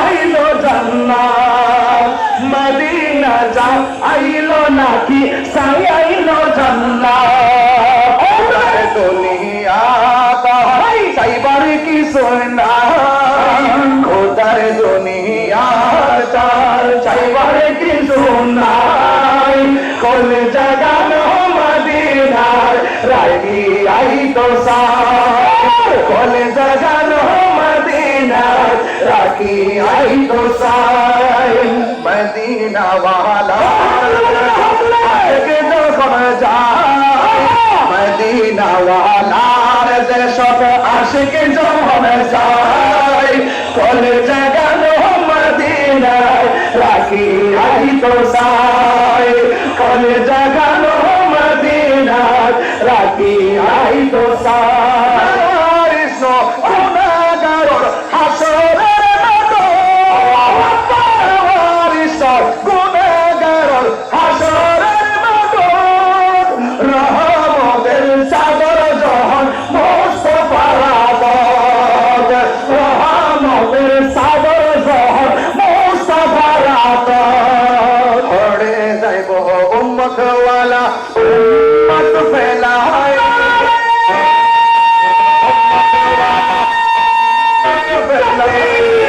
আইলো জান্নাত। মদিনা যা আইলো নাকি সাই আইলো জান্নাত। ওরে দুনিয়া তাই সাইবার কি সোনা খোদার দুনিয়া চার, সাইবার কি সোনা কোন জাগানো মদিনার রাগি আই তো সার। কোন মদিনার রাগি আই তো সার মদিনা যখন যায় মদিনা দেশত আশিক যখন যায় কোন জাগানো মদিনায় রাখি আই তো সাই কোন মদিনায় রাখি আই তো হায়রে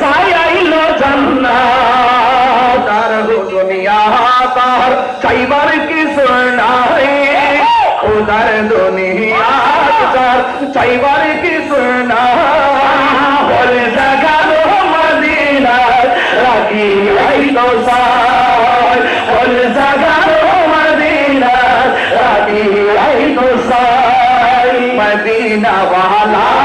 সাই আইলো জান্নাত। তার দুনিয়া তার চাইবার কি সুনাই উদার দুনিয়া তার চাইবার কি সুনা বলে জাগালো মদিনা রাখি আইলো সাই বলে জাগালো মদিনা রাখি আইলো সাই মদিনা ওয়ালা